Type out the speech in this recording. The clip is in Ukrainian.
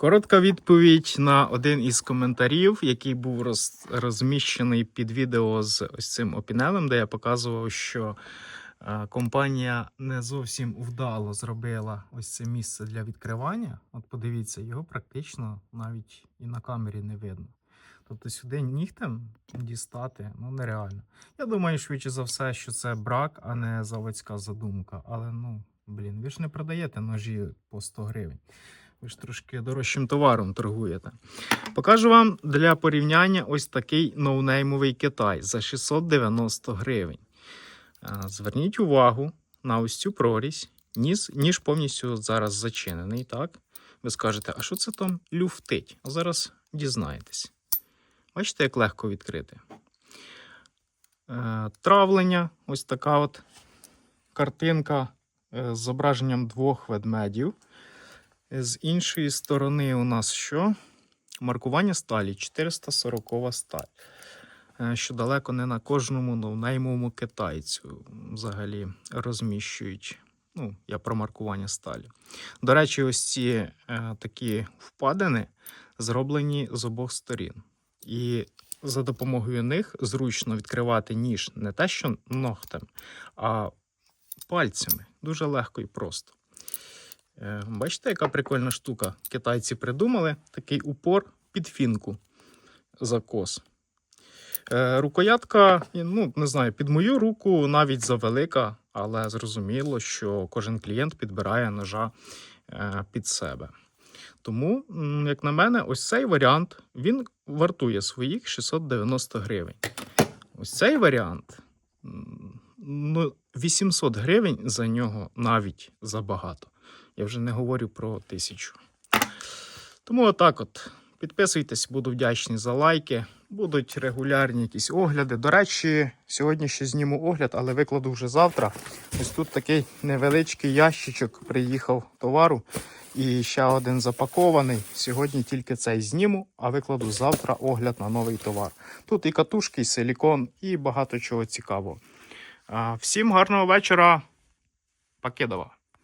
Коротка відповідь на один із коментарів, який був роз, розміщений під відео з ось цим опінелем, де я показував, що е, компанія не зовсім вдало зробила ось це місце для відкривання. От подивіться, його практично навіть і на камері не видно. Тобто сюди нігтем дістати ну нереально. Я думаю, швидше за все, що це брак, а не заводська задумка. Але ну, блін, ви ж не продаєте ножі по 100 гривень. Ви ж трошки дорожчим товаром торгуєте. Покажу вам для порівняння ось такий ноунеймовий Китай за 690 гривень. Зверніть увагу на ось цю прорізь. Ніж, ніж повністю зараз зачинений. так? Ви скажете, а що це там люфтить? Зараз дізнаєтесь. Бачите, як легко відкрити. Е, Травлення, ось така от картинка е, з зображенням двох ведмедів. З іншої сторони у нас що? Маркування сталі 440 сталь. Е, Що далеко не на кожному новнеймовому китайцю взагалі розміщують. Ну, я про маркування сталі. До речі, ось ці е, такі впадини зроблені з обох сторін. І за допомогою них зручно відкривати ніж не те, що ногтем, а пальцями. Дуже легко і просто. Е, Бачите, яка прикольна штука? Китайці придумали такий упор під фінку закос. Е, Рукоятка, ну, не знаю, під мою руку навіть завелика, але зрозуміло, що кожен клієнт підбирає ножа е, під себе. Тому, як на мене, ось цей варіант він вартує своїх 690 гривень. Ось цей варіант, ну, 800 гривень за нього навіть забагато. Я вже не говорю про тисячу. Тому отак от. Підписуйтесь, буду вдячний за лайки. Будуть регулярні якісь огляди. До речі, сьогодні ще зніму огляд, але викладу вже завтра. Ось тут такий невеличкий ящичок приїхав товару. І ще один запакований. Сьогодні тільки цей зніму, а викладу завтра огляд на новий товар. Тут і катушки, і силікон, і багато чого цікавого. Всім гарного вечора. Покедова.